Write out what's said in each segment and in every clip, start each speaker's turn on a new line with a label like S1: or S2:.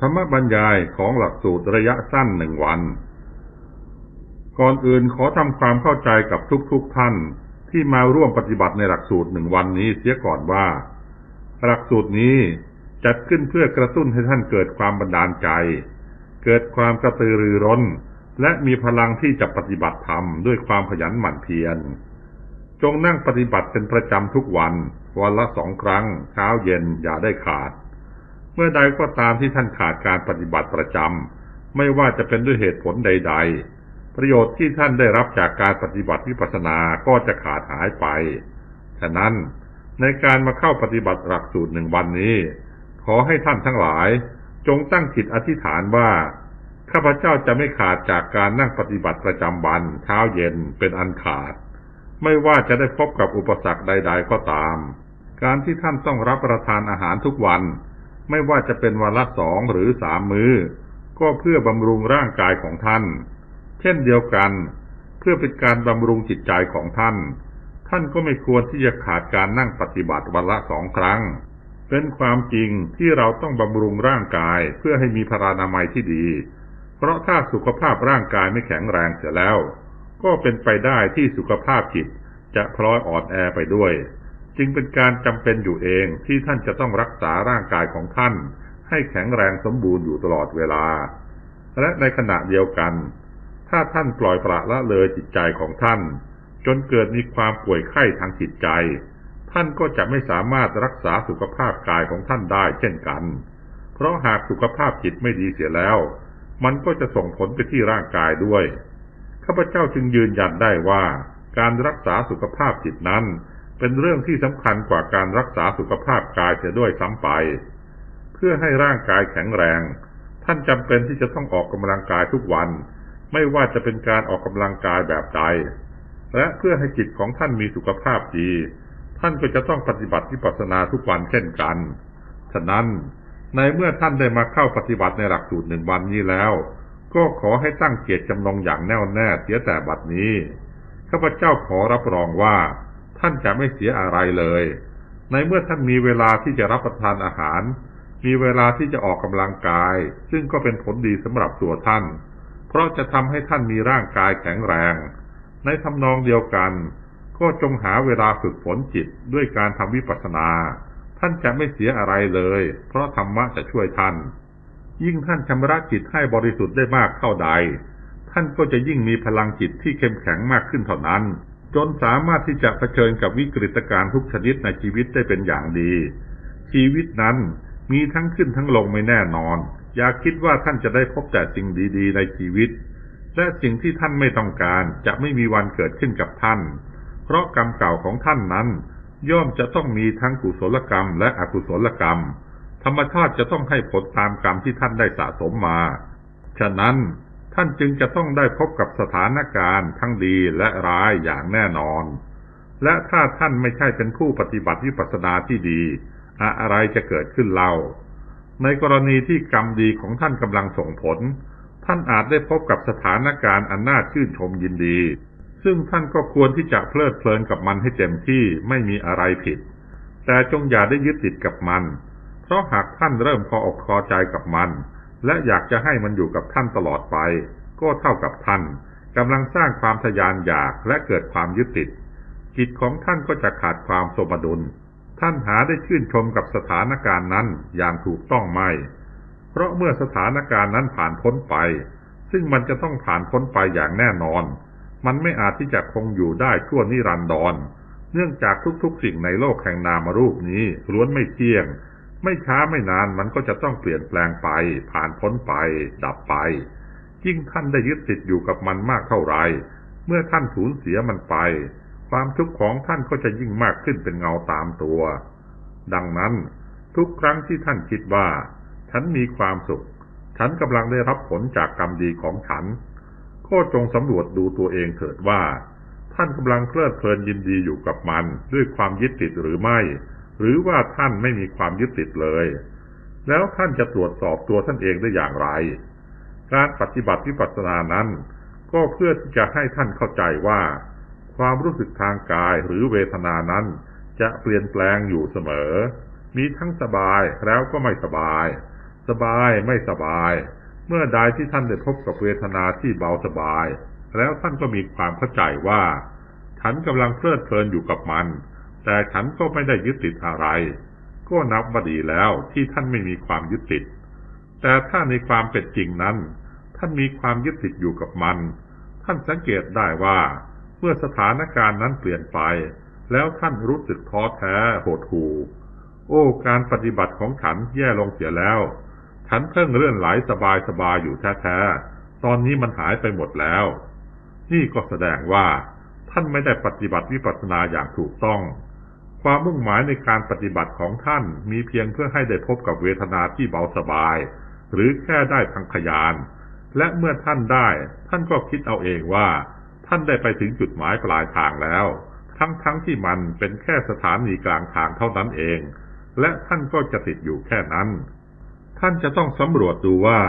S1: ธรรมบรรยายของหลักสูตรระยะสั้นหนึ่งวัน ก่อนอื่นขอทำความเข้าใจกับทุกๆทท่านที่มาร่วมปฏิบัติในหลักสูตรหนึ่งวันนี้เสียก่อนว่า หลักสูตรนี้จัดขึ้นเพื่อกระตุ้นให้ท่านเกิดความบันดาลใจ เกิดความกระตือรือร้น และมีพลังที่จะปฏิบัติธรรมด้วยความขยันหมั่นเพียร จงนั่งปฏิบัติเป็นประจำทุกวัน วันละสองครั้ง เช้าเย็นอย่าได้ขาด มื่อใดก็ตามที่ท่านขาดการปฏิบัติประจำไม่ว่าจะเป็นด้วยเหตุผลใด ๆ ประโยชน์ที่ท่านได้รับจากการปฏิบัติวิปัสสนาก็จะขาดหายไป ฉะนั้นในการมาเข้าปฏิบัติหลักสูตรหนึ่งวันนี้ ขอให้ท่านทั้งหลาย จงตั้งจิตอธิษฐานว่า ข้าพเจ้าจะไม่ขาดจากการนั่งปฏิบัติประจำวันเช้าเย็นเป็นอันขาด ไม่ว่าจะได้พบกับอุปสรรคใด ๆ ก็ตาม การที่ท่านต้องรับประทานอาหารทุกวัน ไม่ว่าจะเป็นวันละสองหรือสามมือ้อ ก็เพื่อบำรุงร่างกายของท่าน เช่นเดียวกัน เพื่อเป็นการบำรุงจิตใจของท่าน ท่านก็ไม่ควรที่จะขาดการนั่งปฏิบัติวันละสองครั้ง เป็นความจริงที่เราต้องบำรุงร่างกายเพื่อให้มีพรานามัยที่ดี เพราะถ้าสุขภาพร่างกายไม่แข็งแรงเสียแล้ว ก็เป็นไปได้ที่สุขภาพจิตจะพลอยอ่อนแอไปด้วย จึงเป็นการจำเป็นอยู่เองที่ท่านจะต้องรักษาร่างกายของท่าน ให้แข็งแรงสมบูรณ์อยู่ตลอดเวลา และในขณะเดียวกัน ถ้าท่านปล่อยปละละเลยจิตใจของท่าน จนเกิดมีความป่วยไข้ทางจิตใจ ท่านก็จะไม่สามารถรักษาสุขภาพกายของท่านได้เช่นกัน เพราะหากสุขภาพจิตไม่ดีเสียแล้ว มันก็จะส่งผลไปที่ร่างกายด้วยข้าพเจ้าจึงยืนยันได้ว่าการรักษาสุขภาพจิตนั้น เป็นเรื่องที่สำคัญกว่าการรักษาสุขภาพกายเสียด้วยซ้ำไป เพื่อให้ร่างกายแข็งแรง ท่านจำเป็นที่จะต้องออกกำลังกายทุกวัน ไม่ว่าจะเป็นการออกกำลังกายแบบใด และเพื่อให้จิตของท่านมีสุขภาพดี ท่านก็จะต้องปฏิบัติวิปัสสนาทุกวันเช่นกัน ฉะนั้นในเมื่อท่านได้มาเข้าปฏิบัติในหลักสูตรหนึ่งวันนี้แล้ว ก็ขอให้ตั้งเกียรติจำนงอย่างแน่วแน่เสียแต่บัดนี้ข้าพเจ้าขอรับรองว่า ท่านจะไม่เสียอะไรเลย ในเมื่อท่านมีเวลาที่จะรับประทานอาหาร มีเวลาที่จะออกกำลังกาย ซึ่งก็เป็นผลดีสำหรับตัวท่าน เพราะจะทำให้ท่านมีร่างกายแข็งแรง ในทำนองเดียวกัน ก็จงหาเวลาฝึกฝนจิตด้วยการทำวิปัสสนา ท่านจะไม่เสียอะไรเลย เพราะธรรมะจะช่วยท่าน ยิ่งท่านชำระจิตให้บริสุทธิ์ได้มากเท่าใด ท่านก็จะยิ่งมีพลังจิตที่เข้มแข็งมากขึ้นเท่านั้น จนสามารถที่จะเผชิญกับวิกฤตการณ์ทุกชนิดในชีวิตได้เป็นอย่างดี ชีวิตนั้นมีทั้งขึ้นทั้งลงไม่แน่นอน อย่าคิดว่าท่านจะได้พบแต่สิ่งดี ๆ ในชีวิต และสิ่งที่ท่านไม่ต้องการจะไม่มีวันเกิดขึ้นกับท่าน เพราะกรรมเก่าของท่านนั้น ย่อมจะต้องมีทั้งกุศลกรรมและอกุศลกรรม ธรรมชาติจะต้องให้ผลตามกรรมที่ท่านได้สะสมมา ฉะนั้น ท่านจึงจะต้องได้พบกับสถานการณ์ทั้งดีและร้ายอย่างแน่นอน และถ้าท่านไม่ใช่เป็นผู้ปฏิบัติวิปัสสนาที่ดี อะไรจะเกิดขึ้นเล่า ในกรณีที่กรรมดีของท่านกำลังส่งผล ท่านอาจได้พบกับสถานการณ์อันน่าชื่นชมยินดี ซึ่งท่านก็ควรที่จะเพลิดเพลินกับมันให้เต็มที่ไม่มีอะไรผิด แต่จงอย่าได้ยึดติดกับมัน เพราะหากท่านเริ่มพออกคอใจกับมัน และอยากจะให้มันอยู่กับท่านตลอดไป ก็เท่ากับท่านกำลังสร้างความทยานอยากและเกิดความยึดติดจิตของท่านก็จะขาดความสมดุล ท่านหาได้ชื่นชมกับสถานการณ์นั้นอย่างถูกต้องไม่ เพราะเมื่อสถานการณ์นั้นผ่านพ้นไป ซึ่งมันจะต้องผ่านพ้นไปอย่างแน่นอน มันไม่อาจที่จะคงอยู่ได้ชั่วนิรันดรเนื่องจากทุกๆสิ่งในโลกแห่งนามรูปนี้ล้วนไม่เที่ยง ไม่ช้าไม่นานมันก็จะต้องเปลี่ยนแปลงไป ผ่านพ้นไป ดับไป ยิ่งท่านได้ยึดติดอยู่กับมันมากเท่าไร เมื่อท่านสูญเสียมันไป ความทุกข์ของท่านก็จะยิ่งมากขึ้นเป็นเงาตามตัว ดังนั้น ทุกครั้งที่ท่านคิดว่า ฉันมีความสุข ฉันกำลังได้รับผลจากกรรมดีของฉัน ก็จงสำรวจดูตัวเองเถิดว่า ท่านกำลังเพลิดเพลินยินดีอยู่กับมัน ด้วยความยึดติดหรือไม่ หรือว่าท่านไม่มีความยึดติดเลย แล้วท่านจะตรวจสอบตัวท่านเองได้อย่างไร การปฏิบัติวิปัสสนานั้น ก็เพื่อที่จะให้ท่านเข้าใจว่า ความรู้สึกทางกายหรือเวทนานั้น จะเปลี่ยนแปลงอยู่เสมอ มีทั้งสบายแล้วก็ไม่สบาย สบายไม่สบาย เมื่อใดที่ท่านได้พบกับเวทนาที่เบาสบาย แล้วท่านก็มีความเข้าใจว่า ฉันกำลังเพลิดเพลินอยู่กับมัน แต่ฉันก็ไม่ได้ยึดติดอะไร ก็นับว่าดีแล้วที่ท่านไม่มีความยึดติด แต่ถ้าในความเป็นจริงนั้น ท่านมีความยึดติดอยู่กับมัน ท่านสังเกตได้ว่า เมื่อสถานการณ์นั้นเปลี่ยนไป แล้วท่านรู้สึกท้อแท้โหดหู่โอ้การปฏิบัติของฉันแย่ลงเสียแล้ว ฉันเพิ่งเลื่อนไหลสบายสบายอยู่แท้ๆ ตอนนี้มันหายไปหมดแล้ว นี่ก็แสดงว่า ท่านไม่ได้ปฏิบัติวิปัสสนาอย่างถูกต้อง ความมุ่งหมายในการปฏิบัติของท่านมีเพียงเพื่อให้ได้พบกับเวทนาที่เบาสบาย หรือแค่ได้พังขยาน และเมื่อท่านได้ ท่านก็คิดเอาเองว่า ท่านได้ไปถึงจุดหมายปลายทางแล้ว ทั้งๆทที่มันเป็นแค่สถานีกลางทางเท่านั้นเอง และท่านก็จะติดอยู่แค่นั้น ท่านจะต้องสำรวจดูว่า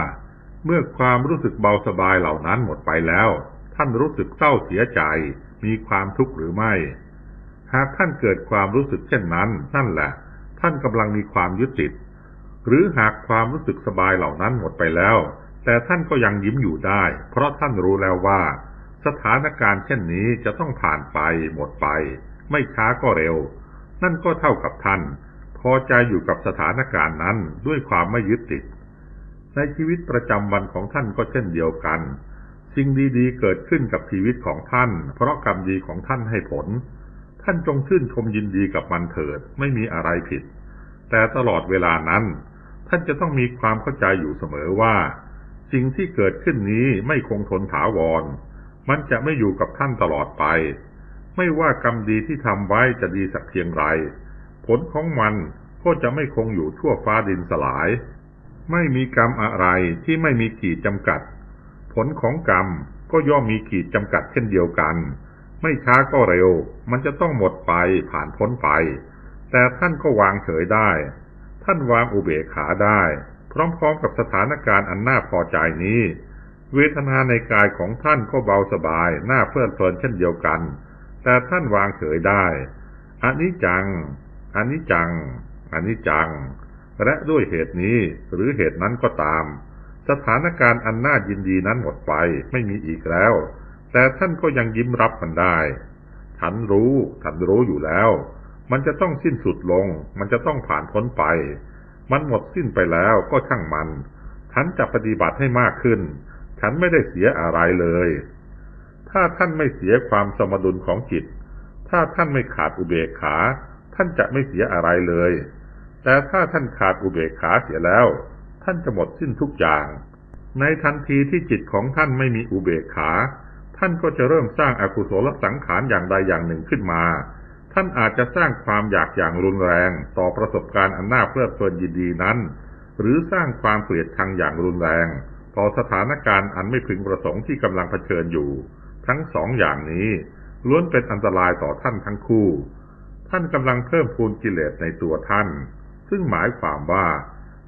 S1: เมื่อความรู้สึกเบาสบายเหล่านั้นหมดไปแล้ว ท่านรู้สึกเศร้าเสียใจ มีความทุกข์หรือไม่ หากท่านเกิดความรู้สึกเช่นนั้น นั่นแหละ ท่านกำลังมีความยึดติด หรือหากความรู้สึกสบายเหล่านั้นหมดไปแล้ว แต่ท่านก็ยังยิ้มอยู่ได้ เพราะท่านรู้แล้วว่า สถานการณ์เช่นนี้จะต้องผ่านไป หมดไป ไม่ช้าก็เร็ว นั่นก็เท่ากับท่าน พอใจอยู่กับสถานการณ์นั้นด้วยความไม่ยึดติด ในชีวิตประจำวันของท่านก็เช่นเดียวกัน สิ่งดีๆ เกิดขึ้นกับชีวิตของท่าน เพราะกรรมดีของท่านให้ผล ท่านจงชื่นชมยินดีกับมันเถิด ไม่มีอะไรผิด แต่ตลอดเวลานั้น ท่านจะต้องมีความเข้าใจอยู่เสมอว่า สิ่งที่เกิดขึ้นนี้ไม่คงทนถาวร มันจะไม่อยู่กับท่านตลอดไป ไม่ว่ากรรมดีที่ทำไว้จะดีสักเพียงไร ผลของมันก็จะไม่คงอยู่ชั่วฟ้าดินสลาย ไม่มีกรรมอะไรที่ไม่มีขีดจำกัด ผลของกรรมก็ย่อมมีขีดจำกัดเช่นเดียวกัน ไม่ช้าก็เร็ว มันจะต้องหมดไปผ่านพ้นไป แต่ท่านก็วางเฉยได้ ท่านวางอุเบกขาได้ พร้อมๆกับสถานการณ์อันน่าพอใจนี้ เวทนาในกายของท่านก็เบาสบาย น่าเพลิดเพลินเช่นเดียวกัน แต่ท่านวางเฉยได้อันนี้จังอันนี้จังอันนี้จัง และด้วยเหตุนี้หรือเหตุนั้นก็ตาม สถานการณ์อันน่ายินดีนั้นหมดไปไม่มีอีกแล้ว แต่ท่านก็ยังยิ้มรับมันได้ ฉันรู้ ฉันรู้อยู่แล้ว มันจะต้องสิ้นสุดลง มันจะต้องผ่านพ้นไป มันหมดสิ้นไปแล้วก็ช่างมัน ฉันจะปฏิบัติให้มากขึ้น ฉันไม่ได้เสียอะไรเลย ถ้าท่านไม่เสียความสมดุลของจิต ถ้าท่านไม่ขาดอุเบกขา ท่านจะไม่เสียอะไรเลย แต่ถ้าท่านขาดอุเบกขาเสียแล้ว ท่านจะหมดสิ้นทุกอย่าง ในทันทีที่จิตของท่านไม่มีอุเบกขา ท่านก็จะเริ่มสร้างอากุศลสังขารอย่างใดอย่างหนึ่งขึ้นมา ท่านอาจจะสร้างความอยากอย่างรุนแรงต่อประสบการณ์อันน่าเพลิดเพลินยินดีนั้น หรือสร้างความเกลียดชังอย่างรุนแรง ต่อสถานการณ์อันไม่พึงประสงค์ที่กำลังเผชิญอยู่ ทั้งสองอย่างนี้ล้วนเป็นอันตรายต่อท่านทั้งคู่ ท่านกำลังเพิ่มพูนกิเลสในตัวท่าน ซึ่งหมายความว่า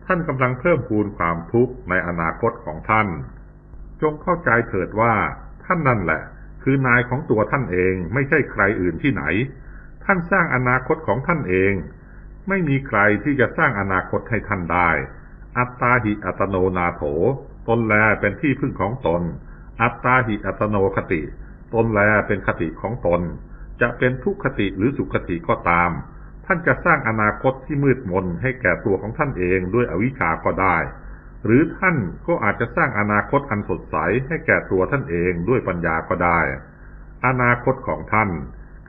S1: ท่านกำลังเพิ่มพูนความทุกข์ในอนาคตของท่าน จงเข้าใจเถิดว่า ท่านนั่นแหละ คือนายของตัวท่านเองไม่ใช่ใครอื่นที่ไหน ท่านสร้างอนาคตของท่านเอง ไม่มีใครที่จะสร้างอนาคตให้ท่านได้ อัตตาหิอัตโนนาโถ ตนแลเป็นที่พึ่งของตน อัตตาหิอัตโนคติ ตนแลเป็นคติของตน จะเป็นทุกขติหรือสุขติก็ตาม ท่านจะสร้างอนาคตที่มืดมนให้แก่ตัวของท่านเองด้วยอวิชชาก็ได้ หรือท่านก็อาจจะสร้างอนาคตอันสดใสให้แก่ตัวท่านเองด้วยปัญญาก็ได้ อนาคตของท่าน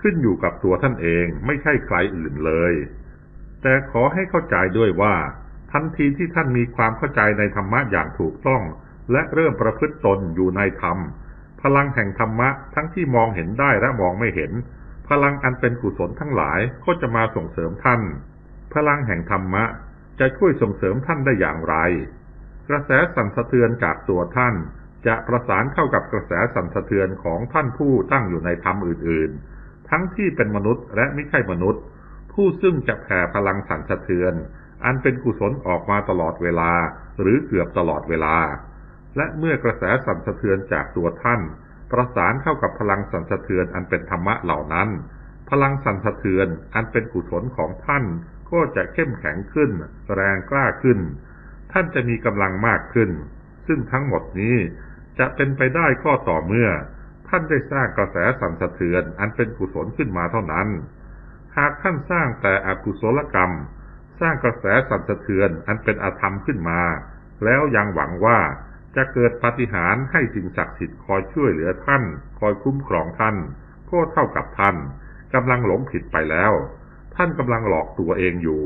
S1: ขึ้นอยู่กับตัวท่านเองไม่ใช่ใครอื่นเลย แต่ขอให้เข้าใจด้วยว่าทันทีที่ท่านมีความเข้าใจในธรรมะอย่างถูกต้อง และเริ่มประพฤติตนอยู่ในธรรม พลังแห่งธรรมะทั้งที่มองเห็นได้และมองไม่เห็น พลังอันเป็นกุศลทั้งหลายก็จะมาส่งเสริมท่าน พลังแห่งธรรมะจะช่วยส่งเสริมท่านได้อย่างไร กระแสสั่นสะเทือนจากตัวท่าน จะประสานเข้ากับกระแสสั่นสะเทือนของท่านผู้ตั้งอยู่ในธรรมอื่น ๆ ทั้งที่เป็นมนุษย์และไม่ใช่มนุษย์ ผู้ซึ่งจะแผ่พลังสั่นสะเทือน อันเป็นกุศลออกมาตลอดเวลาหรือเกือบตลอดเวลา และเมื่อกระแสสั่นสะเทือนจากตัวท่าน ประสานเข้ากับพลังสั่นสะเทือนอันเป็นธรรมะเหล่านั้น พลังสั่นสะเทือนอันเป็นกุศลของท่านก็จะเข้มแข็งขึ้น แรงกล้าขึ้น ท่านจะมีกำลังมากขึ้น ซึ่งทั้งหมดนี้จะเป็นไปได้ก็ต่อเมื่อ ท่านได้สร้างกระแสสั่นสะเทือนอันเป็นกุศลขึ้นมาเท่านั้น หากท่านสร้างแต่อกุศลกรรม สร้างกระแสสั่นสะเทือนอันเป็นอาธรรมขึ้นมา แล้วยังหวังว่าจะเกิดปาฏิหาริย์ให้สิ่งศักดิ์สิทธิ์คอยช่วยเหลือท่าน คอยคุ้มครองท่าน ก็เท่ากับท่านกำลังหลงผิดไปแล้ว ท่านกำลังหลอกตัวเองอยู่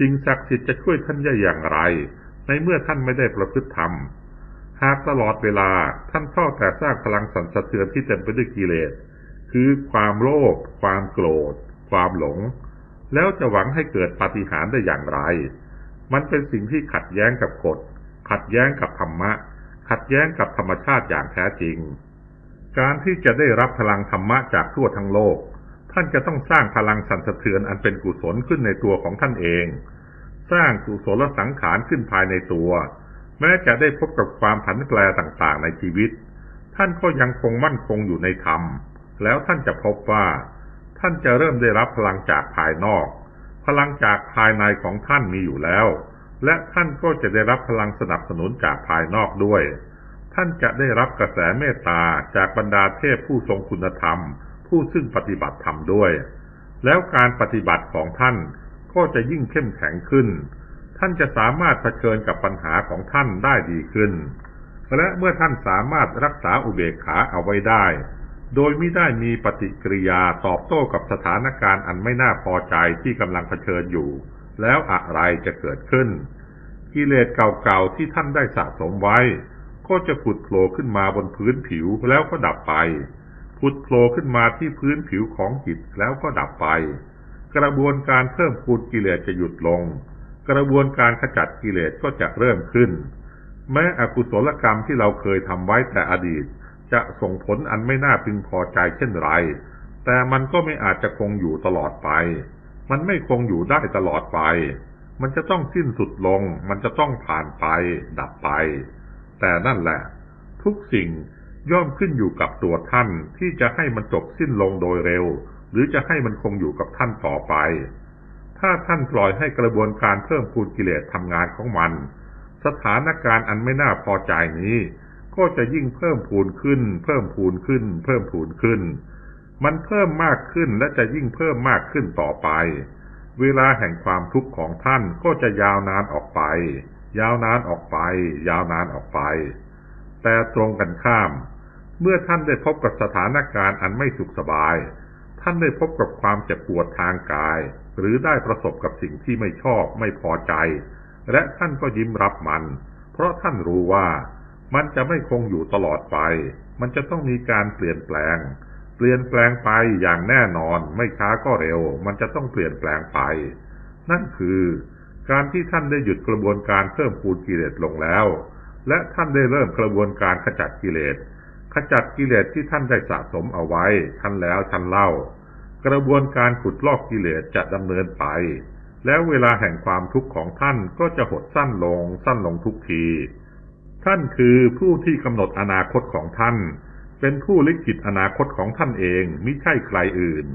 S1: สิ่งศักดิ์สิทธิ์จะช่วยท่านได้อย่างไร ในเมื่อท่านไม่ได้ประพฤติธรรม หากตลอดเวลาท่านเฝ้าแต่สร้างพลังสั่นสะเทือนที่เต็มไปด้วยกิเลส คือความโลภความโกรธ ความหลง แล้วจะหวังให้เกิดปาฏิหาริย์ได้อย่างไร มันเป็นสิ่งที่ขัดแย้งกับกฎ ขัดแย้งกับธรรมะ ขัดแย้งกับธรรมชาติอย่างแท้จริง การที่จะได้รับพลังธรรมะจากทั่วทั้งโลกท่านจะต้องสร้างพลังสั่นสะเทือนอันเป็นกุศลขึ้นในตัวของท่านเอง สร้างกุศลสังขารขึ้นภายในตัว แม้จะได้พบกับความผันแปรต่างๆในชีวิต ท่านก็ยังคงมั่นคงอยู่ในธรรม แล้วท่านจะพบว่า ท่านจะเริ่มได้รับพลังจากภายนอก พลังจากภายในของท่านมีอยู่แล้ว และท่านก็จะได้รับพลังสนับสนุนจากภายนอกด้วย ท่านจะได้รับกระแสเมตตาจากบรรดาเทพผู้ทรงคุณธรรม ผู้ซึ่งปฏิบัติธรรมด้วย แล้วการปฏิบัติของท่าน ก็จะยิ่งเข้มแข็งขึ้น ท่านจะสามารถเผชิญกับปัญหาของท่านได้ดีขึ้น และเมื่อท่านสามารถรักษาอุเบกขาเอาไว้ได้ โดยไม่ได้มีปฏิกิริยาตอบโต้กับสถานการณ์อันไม่น่าพอใจที่กำลังเผชิญอยู่ แล้วอะไรจะเกิดขึ้น กิเลสเก่าๆที่ท่านได้สะสมไว้ ก็จะผุดโผล่ขึ้นมาบนพื้นผิวแล้วก็ดับไปผุดโผล่ขึ้นมาที่พื้นผิวของจิตแล้วก็ดับไป กระบวนการเพิ่มพูนกิเลสจะหยุดลง กระบวนการขจัดกิเลสก็จะเริ่มขึ้น แม้อกุศลกรรมที่เราเคยทำไว้แต่อดีต จะส่งผลอันไม่น่าพึงพอใจเช่นไร แต่มันก็ไม่อาจจะคงอยู่ตลอดไป มันไม่คงอยู่ได้ตลอดไป มันจะต้องสิ้นสุดลง มันจะต้องผ่านไป ดับไป แต่นั่นแหละ ทุกสิ่งย่อมขึ้นอยู่กับตัวท่านที่จะให้มันจบสิ้นลงโดยเร็ว หรือจะให้มันคงอยู่กับท่านต่อไป ถ้าท่านปล่อยให้กระบวนการเพิ่มพูนกิเลสทำงานของมัน สถานการณ์อันไม่น่าพอใจนี้ ก็จะยิ่งเพิ่มพูนขึ้น เพิ่มพูนขึ้น เพิ่มพูนขึ้น มันเพิ่มมากขึ้นและจะยิ่งเพิ่มมากขึ้นต่อไป เวลาแห่งความทุกข์ของท่านก็จะยาวนานออกไป ยาวนานออกไป ยาวนานออกไป แต่ตรงกันข้าม เมื่อท่านได้พบกับสถานการณ์อันไม่สุขสบาย ท่านได้พบกับความเจ็บปวดทางกาย หรือได้ประสบกับสิ่งที่ไม่ชอบไม่พอใจ และท่านก็ยิ้มรับมัน เพราะท่านรู้ว่ามันจะไม่คงอยู่ตลอดไป มันจะต้องมีการเปลี่ยนแปลง เปลี่ยนแปลงไปอย่างแน่นอน ไม่ช้าก็เร็ว มันจะต้องเปลี่ยนแปลงไป นั่นคือ การที่ท่านได้หยุดกระบวนการเพิ่มพูนกิเลสลงแล้ว และท่านได้เริ่มกระบวนการขจัดกิเลส ขจัดกิเลสที่ท่านได้สะสมเอาไว้ท่านแล้วท่านเล่า กระบวนการขุดลอกกิเลสจะดำเนินไป แล้วเวลาแห่งความทุกข์ของท่านก็จะหดสั้นลงสั้นลงทุกที ท่านคือผู้ที่กำหนดอนาคตของท่าน เป็นผู้ลิขิตอนาคตของท่านเองมิใช่ใครอื่น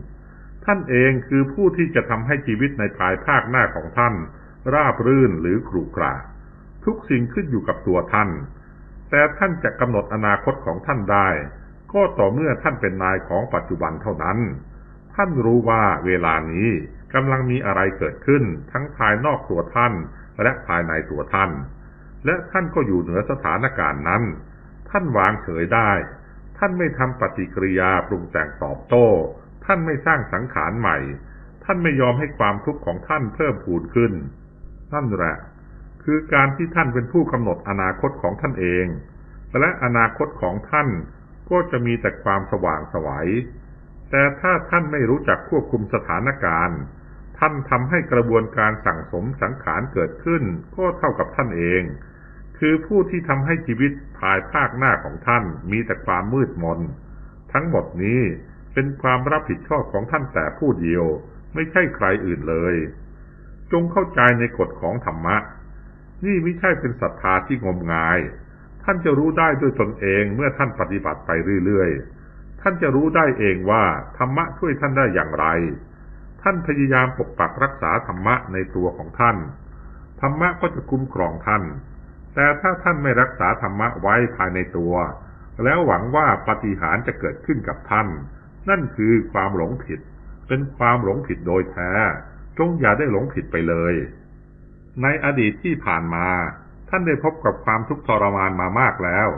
S1: ท่านเองคือผู้ที่จะทำให้ชีวิตในภายภาคหน้าของท่าน ราบรื่นหรือขรุขระทุกสิ่งขึ้นอยู่กับตัวท่าน แต่ท่านจะกำหนดอนาคตของท่านได้ ก็ต่อเมื่อท่านเป็นนายของปัจจุบันเท่านั้น ท่านรู้ว่าเวลานี้กำลังมีอะไรเกิดขึ้น ทั้งภายนอกตัวท่าน และภายในตัวท่าน และท่านก็อยู่เหนือสถานการณ์นั้น ท่านวางเฉยได้ ท่านไม่ทำปฏิกิริยาปรุงแต่งตอบโต้ ท่านไม่สร้างสังขารใหม่ ท่านไม่ยอมให้ความทุกข์ของท่านเพิ่มพูนขึ้นนั่นแหละ คือการที่ท่านเป็นผู้กำหนดอนาคตของท่านเอง และอนาคตของท่านก็จะมีแต่ความสว่างไสวัย แต่ถ้าท่านไม่รู้จักควบคุมสถานการณ์ ท่านทำให้กระบวนการสั่งสมสังขารเกิดขึ้น ก็เท่ากับท่านเอง คือผู้ที่ทำให้ชีวิตภายภาคหน้าของท่านมีแต่ความมืดมน ทั้งหมดนี้เป็นความรับผิดชอบของท่านแต่ผู้เดียว ไม่ใช่ใครอื่นเลย จงเข้าใจในกฎของธรรมะ นี่ไม่ใช่เป็นศรัทธาที่งมงาย ท่านจะรู้ได้ด้วยตนเองเมื่อท่านปฏิบัติไปเรื่อยๆ ท่านจะรู้ได้เองว่าธรรมะช่วยท่านได้อย่างไร ท่านพยายามปกปักรักษาธรรมะในตัวของท่าน ธรรมะก็จะคุ้มครองท่าน แต่ถ้าท่านไม่รักษาธรรมะไว้ภายในตัว แล้วหวังว่าปาฏิหาริย์จะเกิดขึ้นกับท่าน นั่นคือความหลงผิด เป็นความหลงผิดโดยแท้ จงอย่าได้หลงผิดไปเลย ในอดีตที่ผ่านมา ท่านได้พบกับความทุกข์ทรมานมามากแล้ว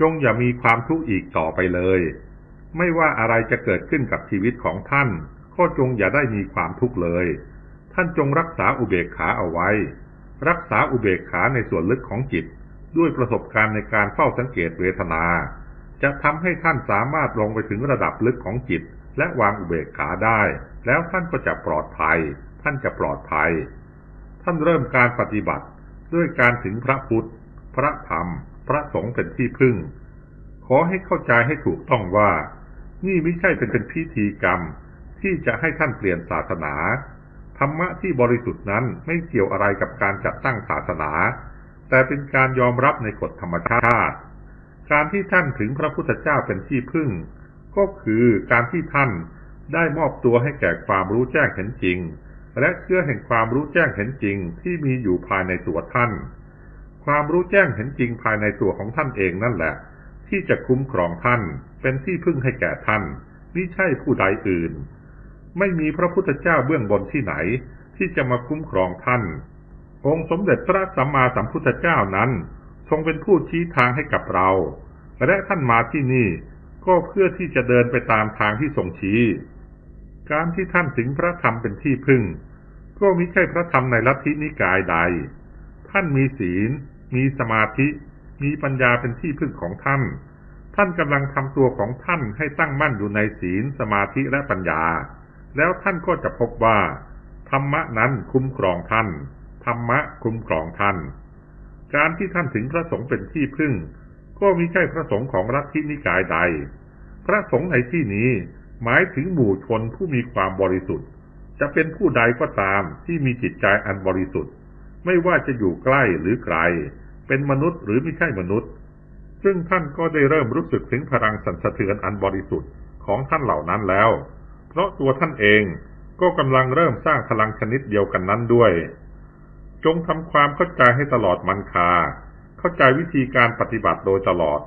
S1: จงอย่ามีความทุกข์อีกต่อไปเลย ไม่ว่าอะไรจะเกิดขึ้นกับชีวิตของท่าน ก็จงอย่าได้มีความทุกข์เลย ท่านจงรักษาอุเบกขาเอาไว้ รักษาอุเบกขาในส่วนลึกของจิต ด้วยประสบการณ์ในการเฝ้าสังเกตเวทนา จะทำให้ท่านสามารถลงไปถึงระดับลึกของจิต และวางอุเบกขาได้ แล้วท่านก็จะปลอดภัย ท่านจะปลอดภัย ท่านเริ่มการปฏิบัติด้วยการถึงพระพุทธ พระธรรม พระสงฆ์เป็นที่พึ่ง ขอให้เข้าใจให้ถูกต้องว่า นี่ไม่ใช่เป็นเป็นพิธีกรรมที่จะให้ท่านเปลี่ยนศาสนา ธรรมะที่บริสุทธิ์นั้นไม่เกี่ยวอะไรกับการจัดตั้งศาสนา แต่เป็นการยอมรับในกฎธรรมชาติ การที่ท่านถึงพระพุทธเจ้าเป็นที่พึ่ง ก็คือการที่ท่านได้มอบตัวให้แก่ความรู้แจ้งเห็นจริง และเชื่อแห่งความรู้แจ้งเห็นจริงที่มีอยู่ภายในตัวท่าน ความรู้แจ้งเห็นจริงภายในตัวของท่านเองนั่นแหละ ที่จะคุ้มครองท่าน เป็นที่พึ่งให้แก่ท่านมิใช่ผู้ใดอื่น ไม่มีพระพุทธเจ้าเบื้องบนที่ไหน ที่จะมาคุ้มครองท่าน องค์สมเด็จพระสัมมาสัมพุทธเจ้านั้น ทรงเป็นผู้ชี้ทางให้กับเรา และท่านมาที่นี่ก็เพื่อที่จะเดินไปตามทางที่ทรงชี้ การที่ท่านถึงพระธรรมเป็นที่พึ่ง ก็มิใช่พระธรรมในลัทธินิกายใด ท่านมีศีล มีสมาธิ มีปัญญาเป็นที่พึ่งของท่าน ท่านกำลังทำตัวของท่านให้ตั้งมั่นอยู่ในศีล สมาธิและปัญญา แล้วท่านก็จะพบว่า ธรรมะนั้นคุ้มครองท่าน ธรรมะคุ้มครองท่าน การที่ท่านถึงพระสงฆ์เป็นที่พึ่ง ก็มิใช่พระสงฆ์ของรัที่นิกายใด พระสงฆ์ในที่นี้ หมายถึงหมู่ชนผู้มีความบริสุทธิ์ จะเป็นผู้ใดก็ตามที่มีจิตใจอันบริสุทธิ์ ไม่ว่าจะอยู่ใกล้หรือไกล เป็นมนุษย์หรือไม่ใช่มนุษย์ ซึ่งท่านก็ได้เริ่มรู้สึกถึงพลังสั่นสะเทือนอันบริสุทธิ์ของท่านเหล่านั้นแล้ว เพราะตัวท่านเองก็กำลังเริ่มสร้างพลังชนิดเดียวกันนั้นด้วย จงทำความเข้าใจให้ตลอดมันคา เข้าใจวิธีการปฏิบัติโดยตลอด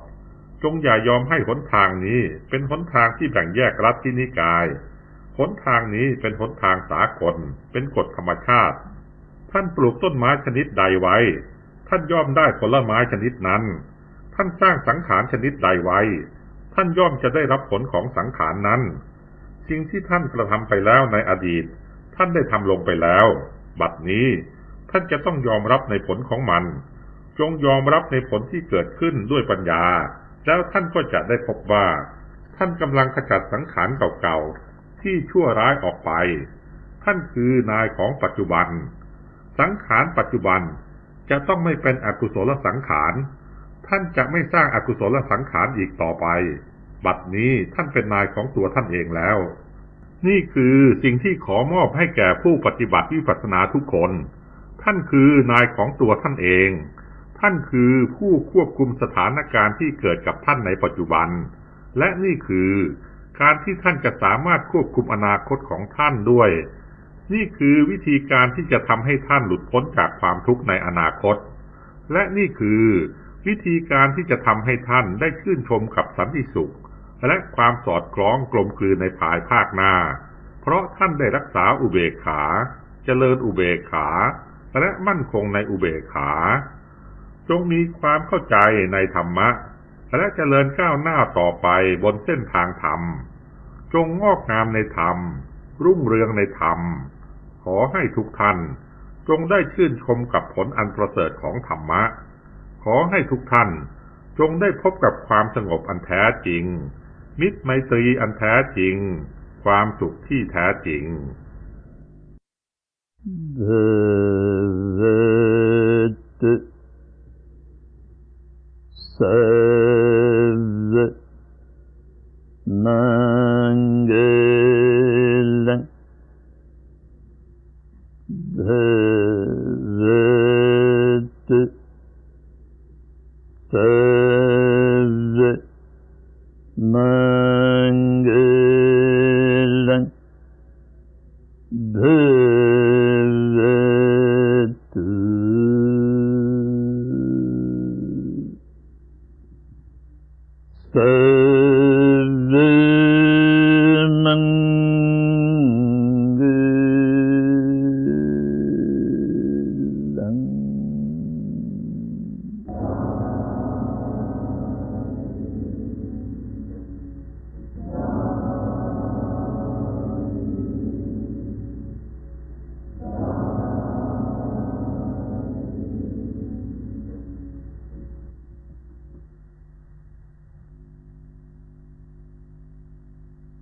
S1: จงอย่ายอมให้หนทางนี้เป็นหนทางที่แบ่งแยกรัฐที่นิกาย หนทางนี้เป็นหนทางสากล เป็นกฎธรรมชาติ ท่านปลูกต้นไม้ชนิดใดไว้ ท่านย่อมได้ผลไม้ชนิดนั้น ท่านสร้างสังขารชนิดใดไว้ ท่านย่อมจะได้รับผลของสังขารนั้น สิ่งที่ท่านกระทำไปแล้วในอดีต ท่านได้ทำลงไปแล้ว บัดนี้ท่านจะต้องยอมรับในผลของมัน จงยอมรับในผลที่เกิดขึ้นด้วยปัญญา แล้วท่านก็จะได้พบว่า ท่านกำลังขจัดสังขารเก่าๆ ที่ชั่วร้ายออกไป ท่านคือนายของปัจจุบัน สังขารปัจจุบันจะต้องไม่เป็นอกุศลสังขาร ท่านจะไม่สร้างอากุศลสังขารอีกต่อไป บัดนี้ท่านเป็นนายของตัวท่านเองแล้ว นี่คือสิ่งที่ขอมอบให้แก่ผู้ปฏิบัติวิปัสสนาทุกคน ท่านคือนายของตัวท่านเอง ท่านคือผู้ควบคุมสถานการณ์ที่เกิดกับท่านในปัจจุบัน และนี่คือการที่ท่านจะสามารถควบคุมอนาคตของท่านด้วย นี่คือวิธีการที่จะทำให้ท่านหลุดพ้นจากความทุกข์ในอนาคต และนี่คือวิธีการที่จะทำให้ท่านได้ชื่นชมกับสันติสุข และความสอดคล้องกลมกลืนในภายภาคหน้า เพราะท่านได้รักษาอุเบกขา เจริญอุเบกขา และมั่นคงในอุเบกขา จงมีความเข้าใจในธรรมะ และเจริญก้าวหน้าต่อไปบนเส้นทางธรรม จงงอกงามในธรรม รุ่งเรืองในธรรม ขอให้ทุกท่าน จงได้ชื่นชมกับผลอันประเสริฐของธรรมะ ขอให้ทุกท่าน จงได้พบกับความสงบอันแท้จริง มิตรไมตรีอันแท้จริง ความสุขที่แท้จริง
S2: The, the, the. söz mangelen gözüttü söz